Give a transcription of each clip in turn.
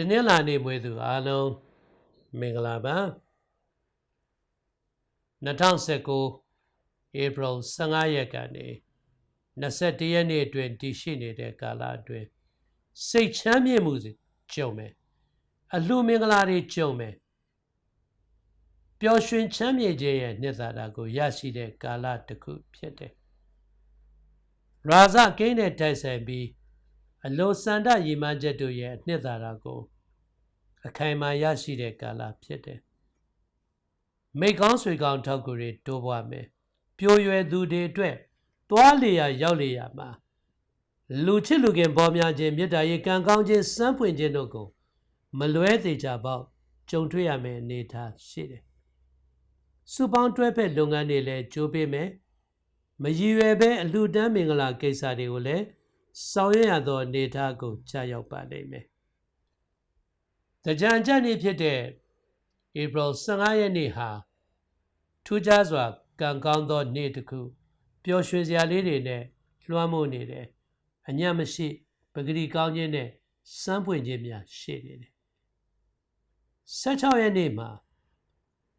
တနင်္လာနေ့မွေးသူအားလုံးမင်္ဂလာပါ2019 April 15ရက်ကနေ21ရက်နေ့အတွင်းတည်ရှိနေတဲ့ကာလအတွင်းစိတ်ချမ်းမြေ့မှုကြုံမယ်အလှမင်္ဂလာတွေကြုံမယ်ပျော်ရွှင်ချမ်းမြေ့ခြင်းရဲ့နှစ်သာရကိုရရှိတဲ့ကာလတစ်ခုဖြစ်တယ်ရာဇကိန်းနဲ့တိုက်ဆိုင်ပြီး အလိုစန္ဒရည်မှန်းချက်တို့ရဲ့အနှစ်သာရကိုအခိုင်အမာရရှိတဲ့ကာလဖြစ်တယ်။မိကောင်းဆွေကောင်းထောက်ကူတွေတိုးပွားမယ်။ပျိုးရွယ်သူတွေအတွက်သွားလေရရောက်လေရမှာလူချစ်လူခင်ပေါ်များခြင်းမေတ္တာရေးကံကောင်းခြင်းစမ်းပွင့်ခြင်းတို့ကိုမလွဲသေးကြပေါ့ကြုံတွေ့ရမယ့်အနေအထားရှိတယ်။စုပေါင်းတွဲဖက်လုပ်ငန်းတွေလည်းကြိုးပေးမယ်။မရည်ရွယ်ပဲအလှူဒန်းမင်္ဂလာကိစ္စတွေကိုလည်း ဆောင်ရွက်ရသောအနေအထားကိုကြာရောက်ပါလိမ့်မယ်။တကြံကြက်နေ့ဖြစ်တဲ့ April 15ရက်နေ့ဟာထူးခြားစွာကံကောင်းသောနေ့တစ်ခုပျော်ရွှင်စရာလေးတွေနဲ့လွှမ်းမိုးနေတယ်။အညံ့မရှိပဂတိကောင်းခြင်းနဲ့စမ်းပွင့်ခြင်းများရှိနေတယ်။16ရက်နေ့မှာ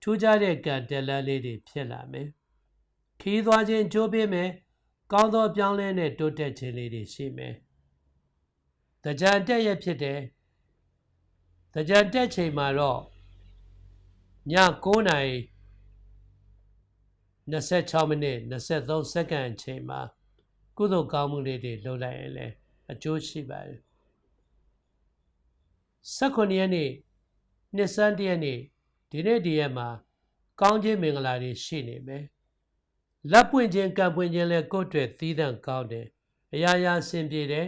ထူးခြားတဲ့ကံတက်လန်းလေးတွေဖြစ်လာမယ်။ခီးသွားခြင်းကြိုးပေးမယ်။ ကောင်းသောပြောင်းလဲနဲ့တိုးတက်ခြင်းလေးတွေရှိမယ်။တကြံတက်ရဖြစ်တယ်။တကြံတက်ချိန်မှာတော့ည9နာရီ26မိနစ်23စက္ကန့်အချိန်မှာကုသိုလ်ကောင်းမှုလေးတွေလုပ်လိုက်ရင်လည်းအကျိုးရှိပါတယ်။18ရက်နေ့နှစ်ဆန်းတရက်နေ့ဒီနေ့ဒီရက်မှာကောင်းခြင်းမင်္ဂလာတွေရှိနေမယ်။ လက်ပွင့်ခြင်းကံပွင့်ခြင်းလဲကိုယ့်အတွက်သီးသန့်ကောင်းတယ်အရာရာဆင်ပြေတယ်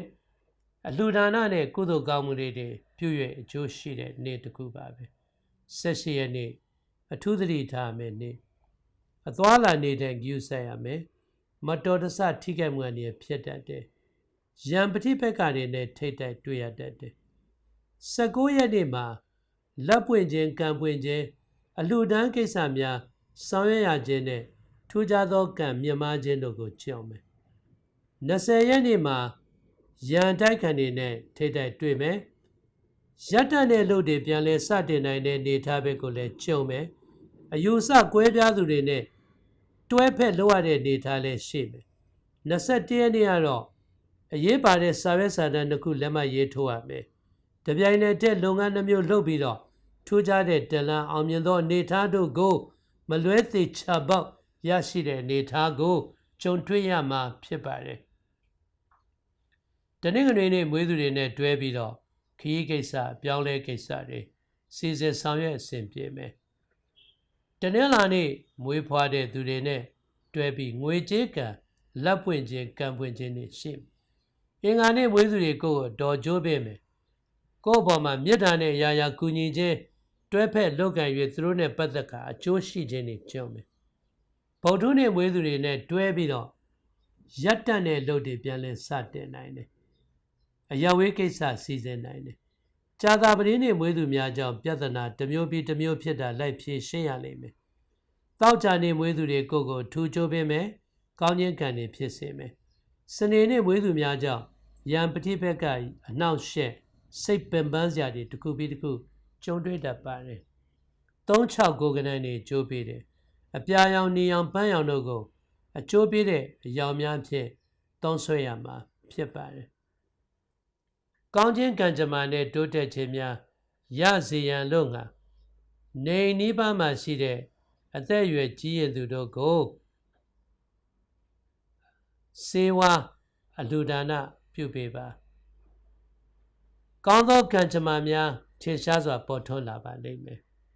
အလှူဒါနနဲ့ကုသိုလ်ကောင်းမှုတွေပြု၍အကျိုးရှိတဲ့နေ့တစ်ခုပါပဲဆက်ရှိရနေ့အထူးသတိထားမယ်နေ့အသွားလာနေတဲ့ကြူးဆက်ရမယ်မတော်တဆထိခိုက်မှုအနေဖြစ်တတ်တယ်ရံပฏิဘက်ကနေနဲ့ထိတ်တိုက်တွေ့ရတတ်တယ်19ရက်နေ့မှာလက်ပွင့်ခြင်းကံပွင့်ခြင်းအလှူဒန်းကိစ္စများဆောင်ရွက်ရခြင်းနဲ့ ထူးခြားသောကံမြမခြင်းတို့ကိုကြည့်အောင်မယ်20ရက်နေ့မှာရန်တိုက်ခံနေနဲ့ထိတိုက်တွေ့မယ်ရက်တက်တဲ့လူတွေပြန်လဲစတင်နိုင်တဲ့နေထားဘက်ကိုလည်းကြုံမယ်အယူဆကွဲပြားသူတွေနဲ့တွဲဖက်လောက်ရတဲ့နေထားလည်းရှိမယ်21ရက်နေ့ကတော့အရေးပါတဲ့စာရွက်စာတမ်းတစ်ခုလက်မှတ်ရေးထိုးရမယ်တပြိုင်နက်တည်းလုပ်ငန်းနှမျိုးလုပ်ပြီးတော့ထူးခြားတဲ့တလန်အောင်မြင်သောနေထားတို့ကို မလွဲသေးချပေါက် ရရှိတဲ့အနေအထားကိုကြုံတွေ့ရမှာဖြစ်ပါတယ်။တနင်္ဂနွေနေ့မွေးသူတွေနဲ့တွဲပြီးတော့ခရီးကိစ္စပြောင်းလဲကိစ္စတွေစီစဉ်ဆောင်ရွက်အဆင်ပြေမယ်။တနင်္လာနေ့မွေးဖွားတဲ့သူတွေနဲ့တွဲပြီးငွေကြေးကံလက်ပွင့်ခြင်းကံပွင့်ခြင်းတွေရှိမယ်။အင်္ဂါနေ့မွေးသူတွေကိုဒေါ်ကြိုးပေးမယ်။ကိုယ့်ဘော်မှာမြေတားနဲ့ရာရာကူညီခြင်းတွဲဖက်လုပ်ကံ၍သူတို့နဲ့ပတ်သက်ကအကျိုးရှိခြင်းတွေကြုံမယ် ဗုဒ္ဓနဲ့မွေးသူတွေနဲ့တွဲပြီးတော့ရက်တက်တဲ့လုပ်တွေပြန်လဲစတင်နိုင်တယ်အယဝေးကိစ္စစီစဉ်နိုင်တယ်ကြာသာပတိနဲ့မွေးသူများကြောင့်ပြဿနာတစ်မျိုးပြီးတစ်မျိုးဖြစ်တာလိုက်ဖြေရှင်းရလိမ့်မယ်တောက်ချာနေမွေးသူတွေကိုကိုထူချိုးပေးမယ်ကောင်းခြင်းကံတွေဖြစ်စေမယ်စနေနေ့မွေးသူများကြောင့်ရံပတိဘက်ကအနှောက်ရှက်စိတ်ပင်ပန်းစရာတွေတစ်ခုပြီးတစ်ခုကြုံတွေ့တတ်ပါတယ်36ကိုကနန်းနေကြိုးပေးတယ် အပြာရောင်နေရောင်ပန်းရောင်တို့ကိုအကျိုးပေးတဲ့အရောင်များဖြင့်သုံးဆွဲရမှာဖြစ်ပါတယ်။ကောင်းခြင်းကံကြမ္မာနဲ့တိုးတက်ခြင်းများရစေရန်လို့ငါနေနိဗ္ဗာန်မှာရှိတဲ့အသက်အရွယ်ကြီးရသူတို့ကိုစေဝါအလှူဒါနပြုပေးပါ။ကောင်းသောကံကြမ္မာများထင်ရှားစွာပေါ်ထွန်းလာပါလိမ့်မယ်။